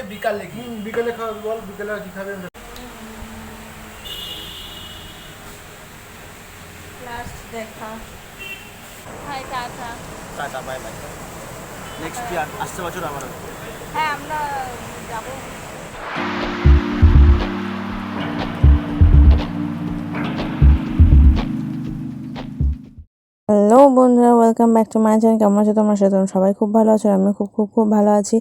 হচ্ছে বিকালে কি? হুম, বিকেলে খাওয়াবি বল বিকালে কি খাবেন লাস্ট দেখা। Hi tata tata bye bye next year আসছে বছর আবার হ্যাঁ আমরা যাব। বন্ধুরা welcome back to my channel কেমন আছো তোমরা? তোমরা সবাই খুব ভালো আছো আমি খুব খুব খুব ভালো আছি।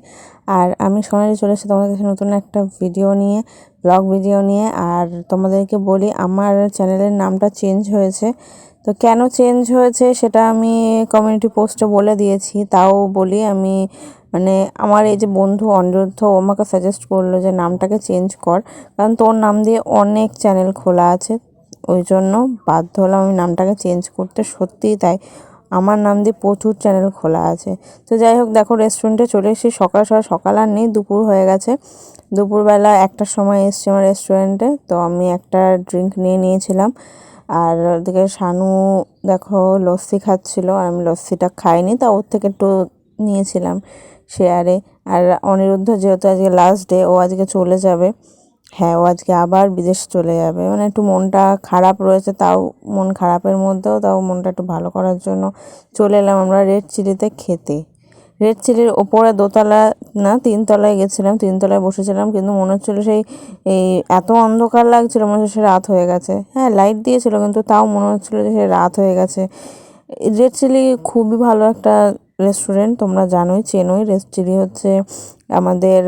আর আমি সোনালি চলে এসেছি তোমাদের কাছে নতুন একটা ভিডিও নিয়ে ব্লগ ভিডিও নিয়ে। আর তোমাদেরকে বলি, আমার চ্যানেলের নামটা চেঞ্জ হয়েছে। তো কেন চেঞ্জ হয়েছে সেটা আমি কমিউনিটি পোস্টে বলে দিয়েছি। তাও বলি, আমি মানে আমার এই যে বন্ধু অনিরুদ্ধ আমাকে সাজেস্ট করল যে নামটাকে চেঞ্জ কর। কারণ তোর নাম দিয়ে অনেক চ্যানেল খোলা আছে। ওই জন্য বাধ্য হলাম আমি নামটাকে চেঞ্জ করতে। সত্যিই তাই। আমার নাম দিয়ে প্রচুর চ্যানেল খোলা আছে। তো যাই হোক, দেখো রেস্টুরেন্টে চলে এসেছি। সকাল সকাল সকাল আর নেই, দুপুর হয়ে গেছে। দুপুরবেলা একটার সময় এসছি আমার রেস্টুরেন্টে তো আমি একটা ড্রিঙ্ক নিয়ে নিয়েছিলাম। আর ওদিকে শানু, দেখো, লস্যি খাচ্ছিল। আর আমি লস্যিটা খাইনি, তা ওর থেকে একটু নিয়েছিলাম শেয়ারে আর অনিরুদ্ধ, যেহেতু আজকে লাস্ট ডে ও আজকে চলে যাবে। হ্যাঁ ও আজকে আবার বিদেশ চলে যাবে। মানে একটু মনটা খারাপ রয়েছে, তাও মন খারাপের মধ্যেও, তাও মনটা একটু ভালো করার জন্য চলে এলাম আমরা রেড চিলিতে খেতে। রেড চিলির ওপরে দোতলা না, তিনতলায় গেছিলাম, তিনতলায় বসেছিলাম, কিন্তু মনে হচ্ছিল সেই, এই এত অন্ধকার লাগছিল, মনে হচ্ছে রাত হয়ে গেছে। হ্যাঁ লাইট দিয়েছিল, কিন্তু তাও মনে হচ্ছিল যে সে রাত হয়ে গেছে। রেড চিলি খুবই ভালো একটা রেস্টুরেন্ট তোমরা জানোই, চেনোই রেড চিলি হচ্ছে আমাদের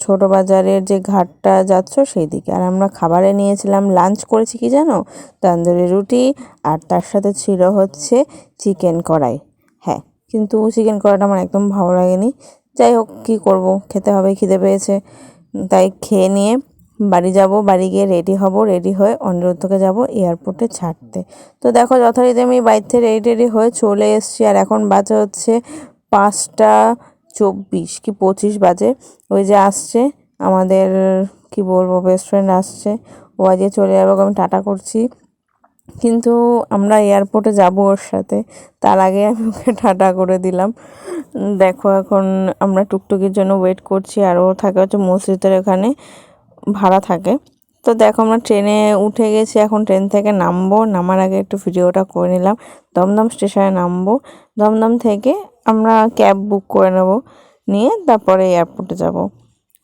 ছোট বাজারের যে ঘাটটা যাচ্ছ সেই দিকে আর আমরা খাবারে নিয়েছিলাম লাঞ্চ করেছি কি জানো? তান্দুরি রুটি আর তার সাথে ছিল হচ্ছে চিকেন কড়াই। হ্যাঁ কিন্তু চিকেন কড়াইটা আমার একদম ভালো লাগেনি। যাই হোক, কী করব? খেতে হবে, খিদে পেয়েছে। তাই খেয়ে নিয়ে বাড়ি যাব, বাড়ি গিয়ে রেডি হব রেডি হয়ে অনিরুদ্ধকে যাব এয়ারপোর্টে ছাড়তে। তো দেখো, যথারীতি আমি বাড়ি থেকে রেডি রেডি হয়ে চলে এসেছি। আর এখন বাজে হচ্ছে পাঁচটা চব্বিশ কি পঁচিশ বাজে। ওই যে আসছে, আমাদের, কি বলব বেস্ট ফ্রেন্ড আসছে। ও আজকে চলে যাবে আমি টাটা করছি। কিন্তু আমরা এয়ারপোর্টে যাব ওর সাথে। তার আগে আমি ওকে টাটা করে দিলাম। দেখো এখন আমরা টুকটুকির জন্য ওয়েট করছি, আর ও থাকে হচ্ছে মসজিদের ওখানে, ভাড়া থাকে। তো দেখো আমরা ট্রেনে উঠে গেছি, এখন ট্রেন থেকে নামবো। নামার আগে একটু ভিডিওটা করে নিলাম। দমদম স্টেশনে নামবো। দমদম থেকে আমরা ক্যাব বুক করে নেব। নিয়ে তারপরে এয়ারপোর্টে যাব।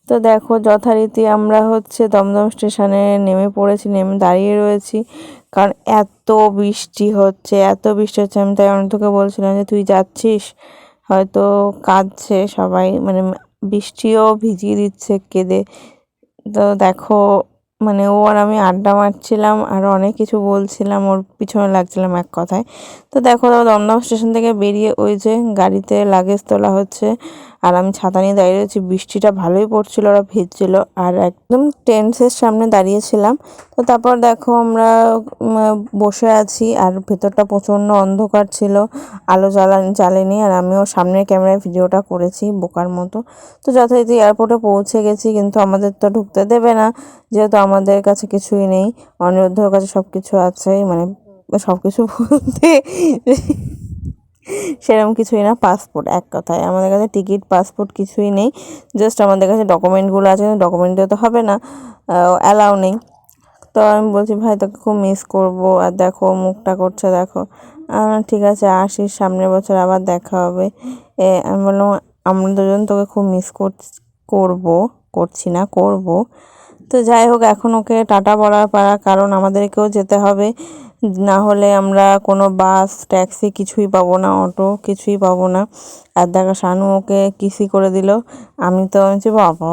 তো দেখো, যথারীতি আমরা হচ্ছে দমদম স্টেশনে নেমে পড়েছি, নেমে দাঁড়িয়ে রয়েছি। কারণ এত বৃষ্টি হচ্ছে, এত বৃষ্টি হচ্ছে। আমি তাই অনন্তকে বলছিলাম যে, তুই যাচ্ছিস? হয়তো কাঁদছে সবাই মানে বৃষ্টিও ভিজিয়ে দিচ্ছে কেঁদে। তো দেখো মানে ও আর আমি আড্ডা মারছিলাম আর অনেক কিছু বলছিলাম, ওর পিছনে লাগছিলাম এক কথায়। তো দেখো দমদম স্টেশন থেকে বেরিয়ে ওই যে গাড়িতে লাগেজ তোলা হচ্ছে। আর আমি ছাতা নিয়ে দাঁড়িয়ে রয়েছি। বৃষ্টিটা ভালোই পড়ছিল, ওরা ভিজছিল আর একদম টেন্সের সামনে দাঁড়িয়েছিলাম। তো তারপর দেখো আমরা বসে আছি আর ভেতরটা প্রচণ্ড অন্ধকার ছিল, আলো জ্বালানি জ্বালেনি আর আমিও সামনের ক্যামেরায় ভিডিওটা করেছি বোকার মতো। তো যথারীতি এয়ারপোর্টে পৌঁছে গেছি, কিন্তু আমাদের তো ঢুকতে দেবে না, যেহেতু আমাদের কাছে কিছুই নেই। অনিরুদ্ধর কাছে সব কিছু আছে মানে সব কিছু বলতে সেরকম কিছুই না পাসপোর্ট এক কথায়। আমাদের কাছে টিকিট পাসপোর্ট কিছুই নেই। জাস্ট আমাদের কাছে ডকুমেন্টগুলো আছে ডকুমেন্ট তো হবে না অ্যালাউ নেই। তো আমি বলছি, ভাই, তোকে খুব মিস করব। আর দেখো, মুখটা করছে, দেখো। ঠিক আছে, আসিস। সামনের বছর আবার দেখা হবে। এ, আমি বললাম, আমরা দুজন তোকে খুব মিস করব, করছি না, করব। তো যাই হোক, এখন ওকে টাটা বলার পারা কারণ আমাদেরকেও যেতে হবে। না হলে আমরা কোনো বাস, ট্যাক্সি কিছুই পাবো না, অটো কিছুই পাবো না। আর দেখা, শানু ওকে কিসি করে দিল? আমি তো আমি বাবা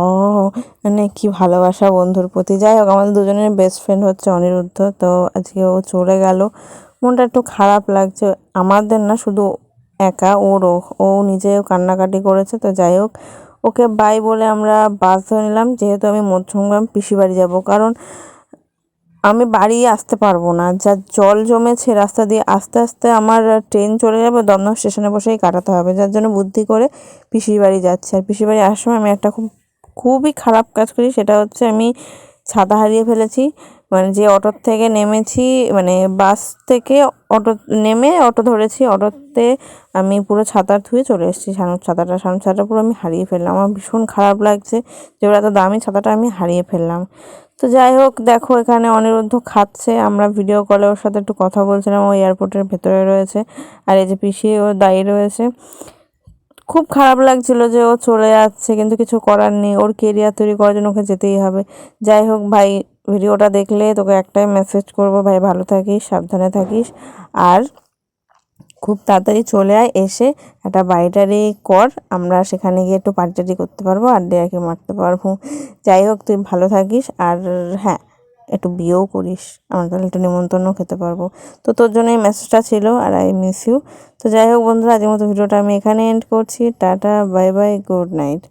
মানে কি ভালোবাসা বন্ধুর প্রতি। যাই হোক, আমাদের দুজনের বেস্ট ফ্রেন্ড হচ্ছে অনিরুদ্ধ। তো আজকে ও চলে গেল। মনটা একটু খারাপ লাগছে। আমাদের না শুধু একা ওরও ও ও নিজেও কান্নাকাটি করেছে। তো যাই হোক, ওকে বাই বলে আমরা বাস ধরে নিলাম। যেহেতু আমি মধ্যমগ্রাম পিসি বাড়ি যাব, কারণ আমি বাড়ি আসতে পারব না। যা জল জমেছে রাস্তা দিয়ে আস্তে আস্তে আমার ট্রেন চলে যাবে, দমদম স্টেশনে বসেই কাটাতে হবে। যার জন্য বুদ্ধি করে পিসির বাড়ি যাচ্ছি। আর পিসির বাড়ি আসার সময় আমি একটা খুব, খুবই খারাপ কাজ করি, সেটা হচ্ছে আমি ছাতা হারিয়ে ফেলেছি। মানে যে অটোর থেকে নেমেছি মানে বাস থেকে অটো, নেমে অটো ধরেছি, অটোতে আমি পুরো ছাতা ধুয়ে চলে এসেছি। সানুর ছাতাটা সানুর ছাতাটা পুরো আমি হারিয়ে ফেললাম। আমার ভীষণ খারাপ লাগছে যে ওরা এত দামি ছাতাটা আমি হারিয়ে ফেললাম। তো যাই হোক, দেখো এখানে অনিরুদ্ধ খাচ্ছে। আমরা ভিডিও কলে ওর সাথে একটু কথা বলছিলাম, ও এয়ারপোর্টের ভেতরে রয়েছে আর এই যে পিছিয়ে ও দাঁড়িয়ে রয়েছে। খুব খারাপ লাগছিল যে ও চলে যাচ্ছে, কিন্তু কিছু করার নেই। ওর কেরিয়ার তৈরি করার জন্য ওকে যেতেই হবে। যাই হোক, ভাই ভিডিওটা দেখলে তোকে একটাই মেসেজ করব, ভাই, ভালো থাকিস, সাবধানে থাকিস। আর খুব তাড়াতাড়ি চলে আয়, এসে একটা বাড়িটারি কর, আমরা সেখানে গিয়ে একটু পার্টি করতে পারব আর ডেয়াকে মারতে পারব। যাই হোক, তুই ভালো থাকিস আর হ্যাঁ একটু বিয়েও করিস, আমরা তাহলে একটু নিমন্ত্রণও খেতে পারব। তো তোর জন্য এই মেসেজটা ছিল আর আই মিস ইউ তো যাই হোক বন্ধুরা, আজকের মতো ভিডিওটা আমি এখানে এন্ড করছি। Tata bye bye good night